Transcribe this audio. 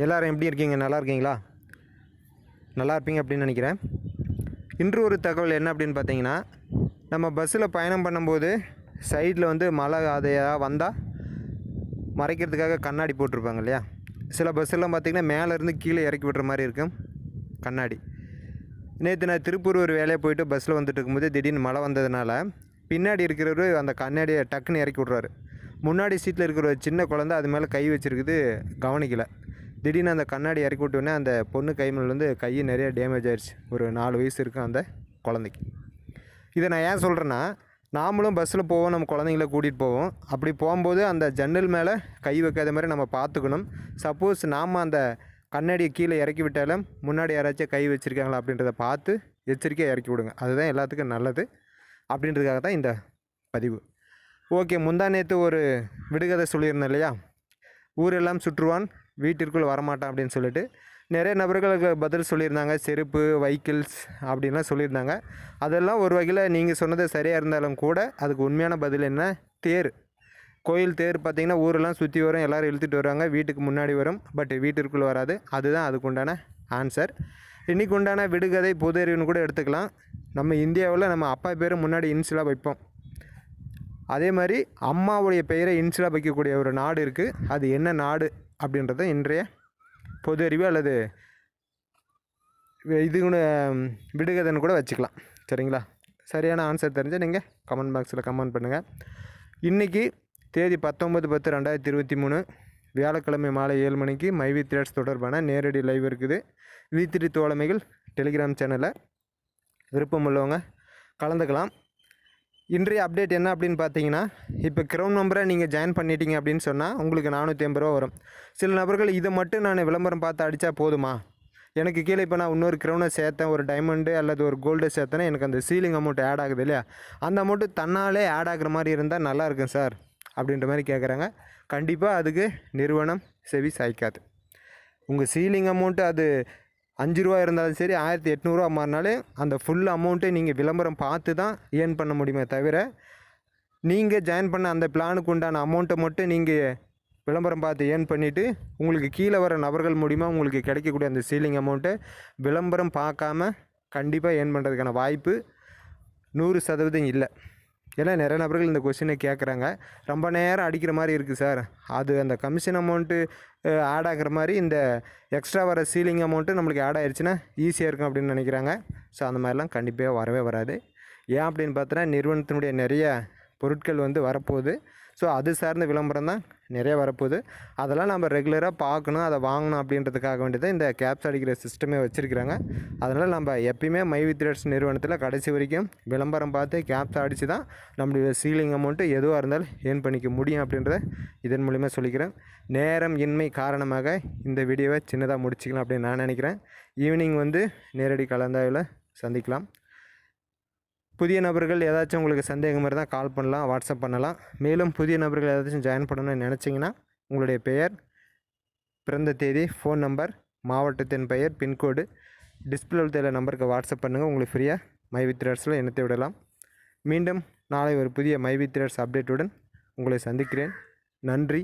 எல்லோரும் எப்படி இருக்கீங்க? நல்லா இருக்கீங்களா? நல்லா இருப்பீங்க அப்படின்னு நினைக்கிறேன். இன்று ஒரு தகவல் என்ன அப்படின்னு பார்த்தீங்கன்னா நம்ம பஸ்ஸில் பயணம் பண்ணும்போது சைடில் வந்து மழை அதையாக வந்தால் மறைக்கிறதுக்காக கண்ணாடி போட்டிருப்பாங்க இல்லையா? சில பஸ்ஸெல்லாம் பார்த்திங்கன்னா மேலேருந்து கீழே இறக்கி விடுற மாதிரி இருக்கும் கண்ணாடி. நேற்று நான் திருப்பூர் ஒரு வேலையை போயிட்டு பஸ்ஸில் வந்துட்டு இருக்கும்போது திடீர்னு மழை வந்ததுனால பின்னாடி இருக்கிறவர் அந்த கண்ணாடியை டக்குன்னு இறக்கி விட்றாரு. முன்னாடி சீட்டில் இருக்கிற ஒரு சின்ன குழந்தை அது மேலே கை வச்சிருக்குது கவனிக்கலை. திடீர்னு அந்த கண்ணாடி இறக்கி விட்டோன்னே அந்த பொண்ணு கைமலேருந்து கை நிறைய டேமேஜ் ஆயிடுச்சு ஒரு நாலு வயசு இருக்கும் அந்த குழந்தைக்கு. இதை நான் ஏன் சொல்கிறேன்னா நாமளும் பஸ்ஸில் போவோம் நம்ம குழந்தைங்கள கூட்டிகிட்டு போவோம். அப்படி போகும்போது அந்த ஜன்னல் மேலே கை வைக்காத மாதிரி நம்ம பார்த்துக்கணும். சப்போஸ் நாம் அந்த கண்ணாடியை கீழே இறக்கி விட்டாலும் முன்னாடி யாராச்சும் கை வச்சுருக்காங்களா அப்படின்றத பார்த்து எச்சரிக்கையாக இறக்கி விடுங்க. அதுதான் எல்லாத்துக்கும் நல்லது அப்படின்றதுக்காக தான் இந்த பதிவு. ஓகே முந்தா நேற்று ஒரு விடுகதை சொல்லியிருந்தேன் இல்லையா? ஊரெல்லாம் சுற்றுவான் வீட்டிற்குள் வரமாட்டான் அப்படின்னு சொல்லிட்டு நிறைய நபர்களுக்கு பதில் சொல்லியிருந்தாங்க. செருப்பு வைக்கிள்ஸ் அப்படின்லாம் சொல்லியிருந்தாங்க. அதெல்லாம் ஒரு வகையில் நீங்கள் சொன்னது சரியாக இருந்தாலும் கூட அதுக்கு உண்மையான பதில் என்ன? தேர். கோயில் தேர் பார்த்திங்கன்னா ஊரெல்லாம் சுற்றி வரும் எல்லோரும் இழுத்துட்டு வருவாங்க. வீட்டுக்கு முன்னாடி வரும் பட் வீட்டிற்குள் வராது. அதுதான் அதுக்கு உண்டான ஆன்சர் இன்றைக்கு உண்டான விடுகதை பொது அறிவுன்னு கூட எடுத்துக்கலாம். நம்ம இந்தியாவில் நம்ம அப்பா பேர் முன்னாடி இன்சிலாக வைப்போம். அதே மாதிரி அம்மாவுடைய பெயரை இன்சிலாக வைக்கக்கூடிய ஒரு நாடு இருக்குது அது என்ன நாடு? அப்படின்றத இன்றைய பொது அறிவு அல்லது இதுன்னு கூட, விடுகதைன்னு கூட வச்சுக்கலாம். சரிங்களா? சரியான ஆன்சர் தெரிஞ்சால் நீங்கள் கமெண்ட் பாக்ஸில் கமெண்ட் பண்ணுங்கள் இன்றைக்கி தேதி பத்தொம்பது பத்து ரெண்டாயிரத்தி இருபத்தி மூணு. வியாழக்கிழமை மாலை ஏழு மணிக்கு மைவி த்ரேட்ஸ் தொடர்பான நேரடி லைவ் இருக்குது. வீத்திரி தோழமைகள் டெலிகிராம் சேனலில் விருப்பம் உள்ளவங்க கலந்துக்கலாம். இன்றைய அப்டேட் என்ன அப்படின்னு பார்த்தீங்கன்னா இப்போ க்ரௌன் நம்பரை நீங்கள் ஜாயின் பண்ணிட்டீங்க அப்படின்னு சொன்னால் உங்களுக்கு நானூற்றி ஐம்பது ரூபா வரும். சில நபர்கள் இதை மட்டும் நான் விளம்பரம் பார்த்து அடித்தா போதுமா? எனக்கு கீழே இப்போ நான் இன்னொரு க்ரௌனை சேர்த்தேன் ஒரு டைமண்டு அல்லது ஒரு கோல்டு சேர்த்தேன்னா எனக்கு அந்த சீலிங் அமௌண்ட் ஆட் ஆகுது இல்லையா? அந்த அமௌண்ட்டு தன்னாலே ஆட் ஆகுற மாதிரி இருந்தால் நல்லா இருக்கும் சார் அப்படின்ற மாதிரி கேட்குறாங்க கண்டிப்பாக அதுக்கு நிறுவனம் செவி சாய்க்காது. உங்கள் சீலிங் அமௌண்ட்டு அது அஞ்சு ரூபா இருந்தாலும் சரி ஆயிரத்தி எட்நூறுவா மாறினாலே அந்த ஃபுல் அமௌண்ட்டை நீங்கள் விளம்பரம் பார்த்து தான் ஏர்ன் பண்ண முடியுமே தவிர நீங்கள் ஜாயின் பண்ண அந்த பிளானுக்கு உண்டான அமௌண்ட்டை மட்டும் நீங்கள் விளம்பரம் பார்த்து ஏர்ன் பண்ணிவிட்டு உங்களுக்கு கீழே வர நபர்கள் மூலிமா உங்களுக்கு கிடைக்கக்கூடிய அந்த சீலிங் அமௌண்ட்டை விளம்பரம் பார்க்காம கண்டிப்பாக ஏர்ன் பண்ணுறதுக்கான வாய்ப்பு நூறு சதவீதம் இல்லை. ஏன்னா நிறைய நபர்கள் இந்த கொஸ்டினை கேட்குறாங்க ரொம்ப நேரம் அடிக்கிற மாதிரி இருக்குது சார் அது அந்த கமிஷன் அமௌண்ட்டு ஆட் ஆகிற மாதிரி இந்த எக்ஸ்ட்ரா வர சீலிங் அமௌண்ட்டு நம்மளுக்கு ஆட் ஆயிடுச்சுன்னா ஈஸியாக இருக்கும் அப்படின்னு நினைக்கிறாங்க. ஸோ அந்த மாதிரிலாம் கண்டிப்பாக வரவே வராது. ஏன் அப்படின்னு பார்த்தோன்னா நிறுவனத்தினுடைய நிறைய பொருட்கள் வந்து வரப்போகுது. ஸோ அது சார்ந்த விளம்பரம் தான் நிறைய வரப்போகுது. அதெல்லாம் நம்ம ரெகுலராக பார்க்கணும் அதை வாங்கணும் அப்படின்றதுக்காக வேண்டியதான் இந்த கேப்ஸ் அடிக்கிற சிஸ்டமே வச்சுருக்கிறாங்க. அதனால் நம்ம எப்பயுமே மை வித்ரேட்ஸ் நிறுவனத்தில் கடைசி வரைக்கும் விளம்பரம் பார்த்து கேப்ஸ் அடித்து தான் நம்மளுடைய சீலிங் அமௌண்ட்டு எதுவாக இருந்தாலும் ஏர்ன் பண்ணிக்க முடியும் அப்படின்றத இதன் மூலிமா சொல்லிக்கிறேன். நேரம் இன்மை காரணமாக இந்த வீடியோவை சின்னதாக முடிச்சிக்கலாம் அப்படின்னு நான் நினைக்கிறேன். ஈவினிங் வந்து நேரடி கலந்தாய்வில் சந்திக்கலாம். புதிய நபர்கள் ஏதாச்சும் உங்களுக்கு சந்தேகம் இருந்தால் கால் பண்ணலாம் வாட்ஸ்அப் பண்ணலாம். மேலும் புதிய நபர்கள் ஏதாச்சும் ஜாயின் பண்ணணும்னு நினச்சிங்கன்னா உங்களுடைய பெயர் பிறந்த தேதி ஃபோன் நம்பர் மாவட்டத்தின் பெயர் பின்கோடு டிஸ்பிளே தெரியல நம்பருக்கு வாட்ஸ்அப் பண்ணுங்கள் உங்களுக்கு ஃப்ரீயாக மை வித்ரேட்ஸில் இணைத்து விடலாம். மீண்டும் நாளை ஒரு புதிய மை வித்ரேட்ஸ் அப்டேட்டுடன் உங்களை சந்திக்கிறேன். நன்றி.